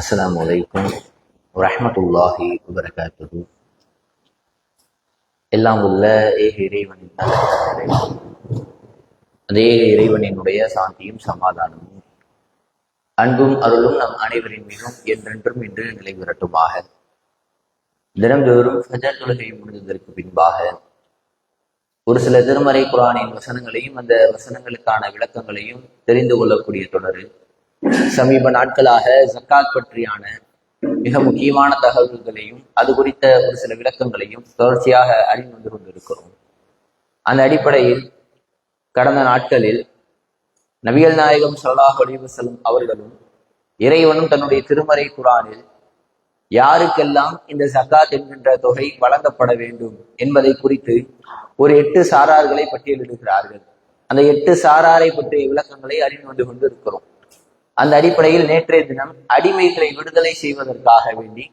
السلام عليكم ورحمة الله وبركاته எல்லாம் உள்ள ஏக இறைவனின் அதே இறைவனினுடைய சாந்தியும் சமாதானமும் அன்பும் அருளும் நம் அனைவரின் மீதும் என்றென்றும் இன்று நிலைபெறட்டுமாக தினந்தோறும் ஃபஜர் தொழுகை முடிந்ததற்கு பின்பாக ஒரு சில திருமறை குரானின் வசனங்களையும் அந்த வசனங்களுக்கான விளக்கங்களையும் தெரிந்து கொள்ளக்கூடிய தொடரு சமீப நாட்களாக ஜக்காத் பற்றியான மிக முக்கியமான தகவல்களையும் அது குறித்த ஒரு சில விளக்கங்களையும் தொடர்ச்சியாக அறிந்து வந்து கொண்டிருக்கிறோம். அந்த அடிப்படையில் கடந்த நாட்களில் நபிகள் நாயகம் ஸல்லல்லாஹு அலைஹி அவர்களும் இறைவனும் தன்னுடைய திருமறை குரானில் யாருக்கெல்லாம் இந்த ஜக்காத் என்கின்ற தொகை வழங்கப்பட வேண்டும் என்பதை குறித்து ஒரு எட்டு சாரார்களை பட்டியலிடுகிறார்கள். அந்த எட்டு சாராரை பற்றிய விளக்கங்களை அறிந்து வந்து கொண்டிருக்கிறோம். அந்த அடிப்படையில் நேற்றைய தினம் அடிமைகளை விடுதலை செய்வதற்காக வேண்டி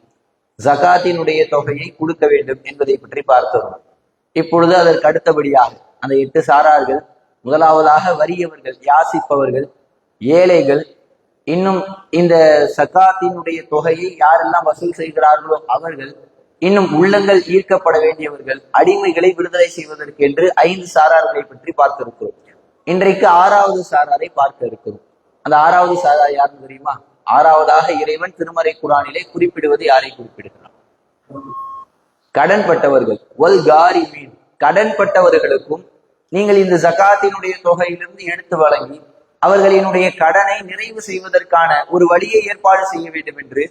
ஜகாத்தினுடைய தொகையை கொடுக்க வேண்டும் என்பதை பற்றி பார்த்தோம். இப்பொழுது அதற்கு அடுத்தபடியாக அந்த எட்டு சாரார்கள் முதலாவதாக வறியவர்கள் யாசிப்பவர்கள் ஏழைகள் இன்னும் இந்த சக்காத்தினுடைய தொகையை யாரெல்லாம் வசூல் செய்கிறார்களோ அவர்கள் இன்னும் உள்ளங்கள் ஈர்க்கப்பட வேண்டியவர்கள் அடிமைகளை விடுதலை செய்வதற்கு என்று ஐந்து சாரார்களை பற்றி பார்த்திருக்கிறோம். இன்றைக்கு ஆறாவது சாராரை பார்க்க இருக்கிறோம். அந்த ஆறாவது சாதா யாருன்னு தெரியுமா? ஆறாவதாக இறைவன் திருமறை குரானிலே குறிப்பிடுவது யாரை குறிப்பிடுகிறான்? கடன்பட்டவர்கள். ஒல் காரி மீன் கடன்பட்டவர்களுக்கும் நீங்கள் இந்த ஜகாத்தினுடைய தொகையிலிருந்து எடுத்து வழங்கி அவர்களினுடைய கடனை நிறைவு செய்வதற்கான ஒரு வழியை ஏற்பாடு செய்ய வேண்டும் என்று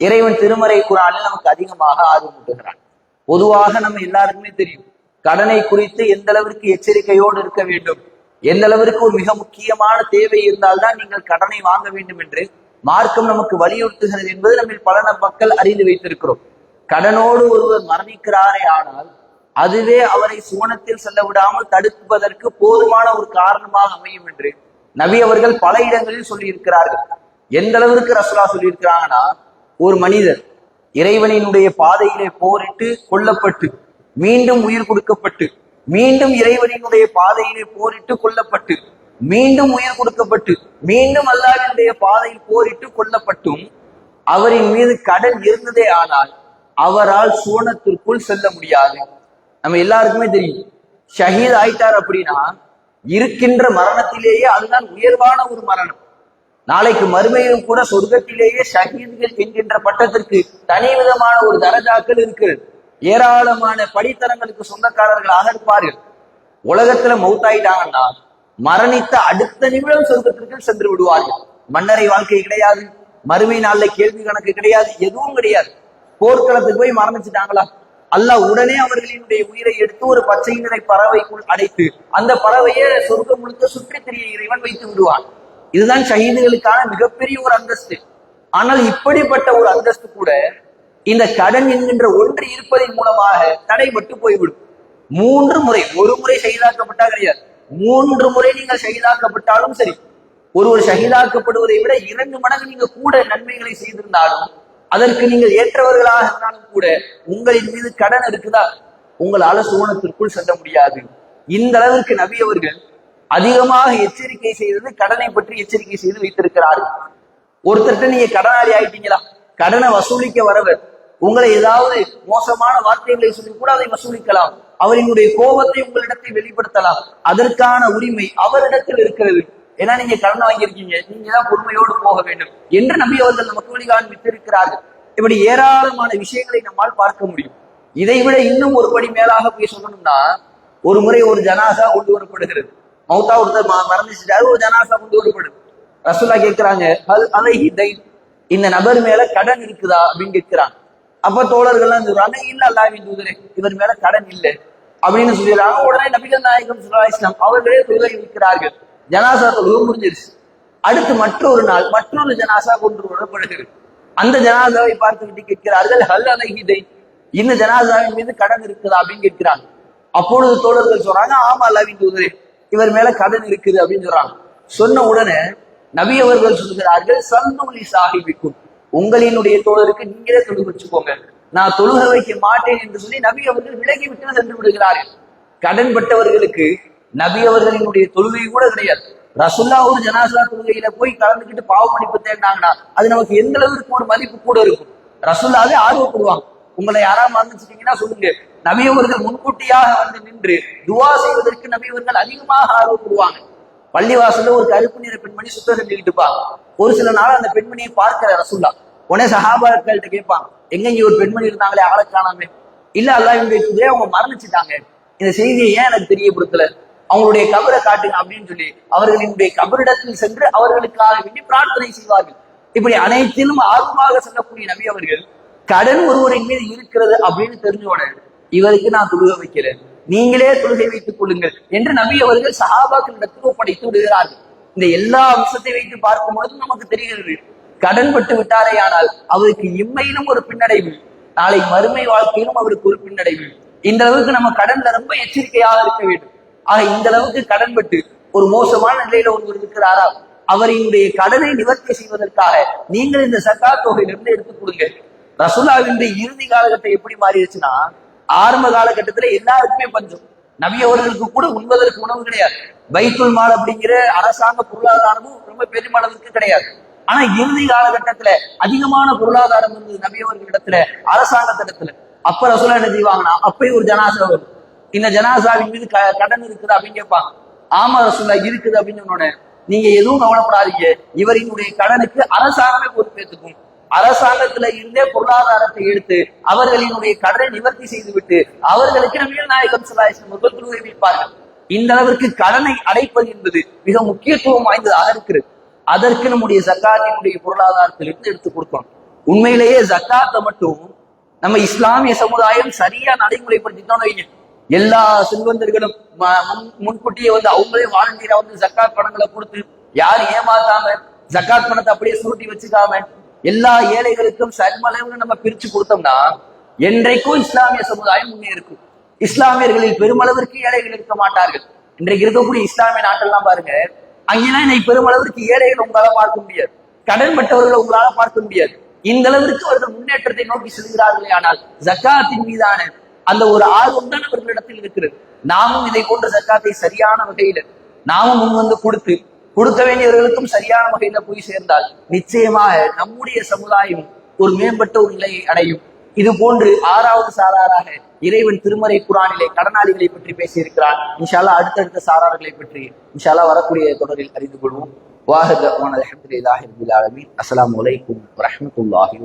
இறைவன் திருமறை குரானில் நமக்கு அதிகமாக ஆர்வமூட்டுகிறான் பொதுவாக நம்ம எல்லாருக்குமே தெரியும். கடனை குறித்து எந்த அளவிற்கு எச்சரிக்கையோடு இருக்க வேண்டும்? எந்த அளவிற்கு ஒரு மிக முக்கியமான தேவை இருந்தால்தான் நீங்கள் கடனை வாங்க வேண்டும் என்று மார்க்கம் நமக்கு வலியுறுத்துகிறது என்பது நம்ம பல மக்கள் அறிந்து வைத்திருக்கிறோம். கடனோடு ஒருவர் மரணிக்கிறாரே ஆனால் அதுவே அவரை சுவனத்தில் செல்ல விடாமல் தடுப்பதற்கு போதுமான ஒரு காரணமாக அமையும் என்று நபி அவர்கள் பல இடங்களில் சொல்லியிருக்கிறார்கள். எந்த அளவிற்கு ரசுலா சொல்லியிருக்கிறாங்கன்னா ஒரு மனிதர் இறைவனினுடைய பாதையிலே போரிட்டு கொல்லப்பட்டு மீண்டும் உயிர் கொடுக்கப்பட்டு மீண்டும் இறைவனினுடைய பாதையிலே போரிட்டு கொல்லப்பட்டு மீண்டும் உயிர் கொடுக்கப்பட்டு மீண்டும் அல்லாவினுடைய பாதையில் போரிட்டு கொல்லப்பட்டும் அவரின் மீது கடன் இருந்ததே ஆனால் அவரால் சுவனத்திற்குள் செல்ல முடியாது. நம்ம எல்லாருக்குமே தெரியும் ஷஹீத் ஆயிட்டார் அப்படின்னா இருக்கின்ற மரணத்திலேயே அதுதான் உயர்வான ஒரு மரணம். நாளைக்கு மறுமையிலும் கூட சொர்க்கத்திலேயே ஷஹீதுகள் என்கின்ற பட்டத்திற்கு தனி விதமான ஒரு தரஜாக்கள் இருக்கிறது. ஏராளமான படித்தரங்களுக்கு சொந்தக்காரர்களாக இருப்பார்கள் உலகத்துல மௌத்தாயிட்டாங்கன்னா மரணித்த அடுத்த நிமிடம் சொர்க்கத்திற்கு சென்று விடுவார்கள். மன்னரை வாழ்க்கை கிடையாது. மறுமை நாள்ல கேள்வி கணக்கு கிடையாது. எதுவும் கிடையாது. போர்க்களத்துக்கு போய் மரணிச்சுட்டாங்களா? அல்ல உடனே அவர்களினுடைய உயிரை எடுத்து ஒரு பச்சை நிறை பறவைக்குள் அடைத்து அந்த பறவையை சொர்க்கம் முழுக்க சுற்றி திரிய இறைவன் வைத்து விடுவான். இதுதான் ஷஹீதுகளுக்கான மிகப்பெரிய ஒரு அந்தஸ்து. ஆனால் இப்படிப்பட்ட ஒரு அந்தஸ்து கூட இந்த கடன் என்கின்ற ஒன்று இருப்பதன் மூலமாக தடைபட்டு போய்விடும். மூன்று முறை ஒரு முறை ஷஹீதாக்கப்பட்டா கிடையாது மூன்று முறை நீங்கள் ஷஹீதாக்கப்பட்டாலும் சரி. ஒருவர் ஷஹீதாக்கப்படுவதை விட இரண்டு மடங்கு நீங்க கூட நன்மைகளை செய்திருந்தாலும் அதற்கு நீங்கள் ஏற்றவர்களாக இருந்தாலும் கூட உங்களின் மீது கடன் இருக்குதா? உங்களால சூனத்திற்குள் செல்ல முடியாது. இந்த அளவிற்கு நபி அவர்கள் அதிகமாக எச்சரிக்கை செய்தது கடனை பற்றி எச்சரிக்கை செய்து வைத்திருக்கிறார்கள். ஒருத்தர்கிட்ட நீங்க கடனாளி ஆயிட்டீங்களா? கடனை வசூலிக்க வரவர் உங்களை ஏதாவது மோசமான வார்த்தைகளை சொல்லி கூட அதை வசூலிக்கலாம். அவரினுடைய கோபத்தை உங்களிடத்தை வெளிப்படுத்தலாம். அதற்கான உரிமை அவரிடத்தில் இருக்கிறது. ஏன்னா நீங்க கடன் வாங்கியிருக்கீங்க. நீங்க தான் பொறுமையோடு போக வேண்டும். என்று நம்பி அவர்கள் நமக்கு வழிகாண்பித்திருக்கிறார்கள். இப்படி ஏராளமான விஷயங்களை நம்மால் பார்க்க முடியும். இதை விட இன்னும் ஒரு படி மேலாக போய் சொல்லணும்னா ஒரு முறை ஒரு ஜனாசா கொண்டு வரப்படுகிறது. மௌத்தா ஒருத்தர் மறந்துச்சுட்டாரு ஒரு ஜனாசா கொண்டு வரப்படுது ரசூலா கேட்கிறாங்க இந்த நபர் மேல கடன் இருக்குதா அப்படின்னு கேட்கிறாங்க. அப்ப தோழர்கள்லாம் சொல்றாங்க இல்ல அல்லாவின் தூதரே இவர் மேல கடன் இல்லை. அப்படின்னு சொல்லிடுறாங்க. உடனே நபிகள் நாயகம் ஸல்லல்லாஹு அவர்களே தொழுகை இருக்கிறார்கள் ஜனாசா தொழுகை முடிஞ்சிருச்சு. அடுத்து மற்றொரு நாள் மற்றொரு ஜனாசா கொண்டு வரப்படுகிறது அந்த ஜனாசாவை பார்த்துவிட்டு கேட்கிறார்கள் ஹல் அலஹிதை இந்த ஜனாசாவின் மீது கடன் இருக்குதா அப்படின்னு கேட்கிறாங்க. அப்பொழுது தோழர்கள் சொல்றாங்க ஆமா அல்லாவின் தூதரே இவர் மேல கடன் இருக்குது அப்படின்னு சொல்றாங்க. சொன்ன உடனே நபி அவர்கள் சொல்கிறார்கள் சந்தோலி சாஹிபிக்கும். உங்களினுடைய தோழருக்கு நீங்களே தொழுக வச்சுக்கோங்க நான் தொழுக வைக்க மாட்டேன் என்று சொல்லி நபி அவர்கள் விலகி விட்டு சென்று விடுகிறார்கள். கடன்பட்டவர்களுக்கு நபி அவர்களினுடைய தொழுகை கூட கிடையாது. ரசுல்லா ஒரு ஜனாசா தொழுகையில போய் கலந்துக்கிட்டு பாவ மன்னிப்பு தேடினாங்கன்னா அது நமக்கு எந்த அளவுக்கு ஒரு மதிப்பு கூட இருக்கும். ரசுல்லாவே ஆர்வப்படுவாங்க. உங்களை யாரா மறந்துச்சிட்டீங்கன்னா சொல்லுங்க. நபியவர்கள் முன்கூட்டியாக வந்து நின்று துவா செய்வதற்கு நபியவர்கள் அதிகமாக ஆர்வப்படுவாங்க. பள்ளிவாசல்ல ஒரு கருப்பு நிற பெண்மணி சுத்தம் செஞ்சுக்கிட்டு இருப்பாங்க ஒரு சில நாள் அந்த பெண்மணியை பார்க்கிற ரசுல்லா. உடனே சஹாபாக்கள்கிட்ட கேட்பாங்க எங்க இங்க ஒரு பெண்மணி இருந்தாங்களே அவளை காணாமே இல்ல அல்லா இவங்களுடைய அவங்க மரணிச்சுட்டாங்க. இந்த செய்தியை ஏன் எனக்கு தெரியப்படுத்தல? அவங்களுடைய கபரை காட்டுங்க அப்படின்னு சொல்லி அவர்களினுடைய கபரிடத்தில் சென்று அவர்களுக்காக வேண்டி பிரார்த்தனை செய்வார்கள். இப்படி அனைத்திலும் ஆர்வமாக செல்லக்கூடிய நபி அவர்கள் கடன் ஒருவரின் மீது இருக்கிறது அப்படின்னு தெரிஞ்ச உடனே இவருக்கு நான் தொழுக வைக்கிறேன் நீங்களே தொழுகை வைத்துக் கொள்ளுங்கள் என்று நபி அவர்கள் சஹாபாக்களிடத்தில் ஒப்படைத்து விடுகிறார்கள். இந்த எல்லா அம்சத்தை வைத்து பார்க்கும் பொழுது நமக்கு தெரிகிறது. கடன் பட்டு விட்டாரே ஆனால் அவருக்கு இம்மையிலும் ஒரு பின்னடைவு. நாளை மறுமை வாழ்க்கையிலும் அவருக்கு ஒரு பின்னடைவு. இந்த அளவுக்கு நம்ம கடன்ல ரொம்ப எச்சரிக்கையாக இருக்க வேண்டும். ஆக இந்த அளவுக்கு கடன் பட்டு ஒரு மோசமான நிலையில ஒருவர் இருக்கிறாரா? அவரினுடைய கடனை நிவர்த்தி செய்வதற்காக நீங்கள் இந்த சக்காத் தொகையிலிருந்து எடுத்துக் கொடுங்க ரசூலாவினுடைய இறுதி காலகட்டம் எப்படி மாறிடுச்சுன்னா ஆரம்ப காலகட்டத்துல எல்லாருக்குமே பஞ்சம். நவியவர்களுக்கு கூட உண்பதற்கு உணவு கிடையாது. பைத்துல் மால் அப்படிங்கிற அரசாங்க பொருளாதாரமும் ரொம்ப பெருமளவுக்கு கிடையாது. ஆனா இறுதி காலகட்டத்துல அதிகமான பொருளாதாரம் இருந்தது நபியவர்களிடத்துல அரசாங்கத்திடத்துல. அப்ப ரசூலா என்ன செய்வாங்கன்னா அப்பயும் ஒரு ஜனாசா வரும். இந்த ஜனாசாவின் மீது க- கடன் இருக்குது அப்படின்னு கேட்பாங்க. ஆமா ரசூலா இருக்குது அப்படின்னு சொன்னோட நீங்க எதுவும் கவலைப்படாதீங்க. இவரினுடைய கடனுக்கு அரசாங்கமே பொறுப்பேற்றுக்கும் அரசாங்கத்துல இருந்தே பொருளாதாரத்தை எடுத்து அவர்களினுடைய கடனை நிவர்த்தி செய்துவிட்டு அவர்களுக்கு நபிகள் நாயகம் சல்லாஹம் அவர்கள் தொழுகை வைப்பார்கள் இந்த அளவிற்கு கடனை அடைப்பது என்பது மிக முக்கியத்துவம் வாய்ந்ததாக இருக்கிறது. அதற்கு நம்முடைய ஜக்காத்தினுடைய பொருளாதாரத்திலிருந்து எடுத்து கொடுக்கணும். உண்மையிலேயே ஜக்காத்தை மட்டும் நம்ம இஸ்லாமிய சமுதாயம் சரியா நடைமுறைப்படுத்திட்டோம்னு வைங்க எல்லா செல்வந்தர்களும் முன்கூட்டியே வந்து அவங்களே வாலண்டியரா வந்து ஜக்காத் பணங்களை கொடுத்து யாரும் ஏமாத்தாம ஜக்காத் பணத்தை அப்படியே சுருட்டி வச்சுக்காம எல்லா ஏழைகளுக்கும் சரிமளவு நம்ம பிரிச்சு கொடுத்தோம்னா என்றைக்கும் இஸ்லாமிய சமுதாயம் முன்னேறும் இஸ்லாமியர்களில் பெருமளவிற்கு ஏழைகள் இருக்க மாட்டார்கள். இன்றைக்கு இருக்கக்கூடிய இஸ்லாமிய நாட்டெல்லாம் பாருங்க அங்கெல்லாம் இன்னைக்கு பெருமளவிற்கு ஏழைகள் உங்களால பார்க்க முடியாது. கடன் பட்டவர்களை உங்களால பார்க்க முடியாது. இந்த அளவிற்கு அவர்கள் முன்னேற்றத்தை நோக்கி செல்கிறார்களே ஆனால் ஜக்காத்தின் மீதான அந்த ஒரு ஆர்வம் தான் அவர்களிடத்தில் இருக்கிறது. நாமும் இதை போன்ற ஜக்காத்தை சரியான வகையில நாமும் முன் வந்து கொடுத்து கொடுக்க வேண்டியவர்களுக்கும் சரியான வகையில போய் சேர்ந்தால் நிச்சயமாக நம்முடைய சமுதாயம் ஒரு மேம்பட்ட ஒரு நிலையை அடையும். இது போன்று ஆறாவது சாராராக இறைவன் திருமறை குரானிலே கடனாளிகளை பற்றி பேசியிருக்கிறான் இன்ஷால்லா அடுத்தடுத்த சாரார்களை பற்றி இன்ஷால்லா வரக்கூடிய தொடரில் அறிந்து கொள்வோம். வாஹத் அலமதுல்லாஹி ரபில் ஆலமீன். அஸ்ஸலாமு அலைக்கும் வரஹ்மத்துல்லாஹி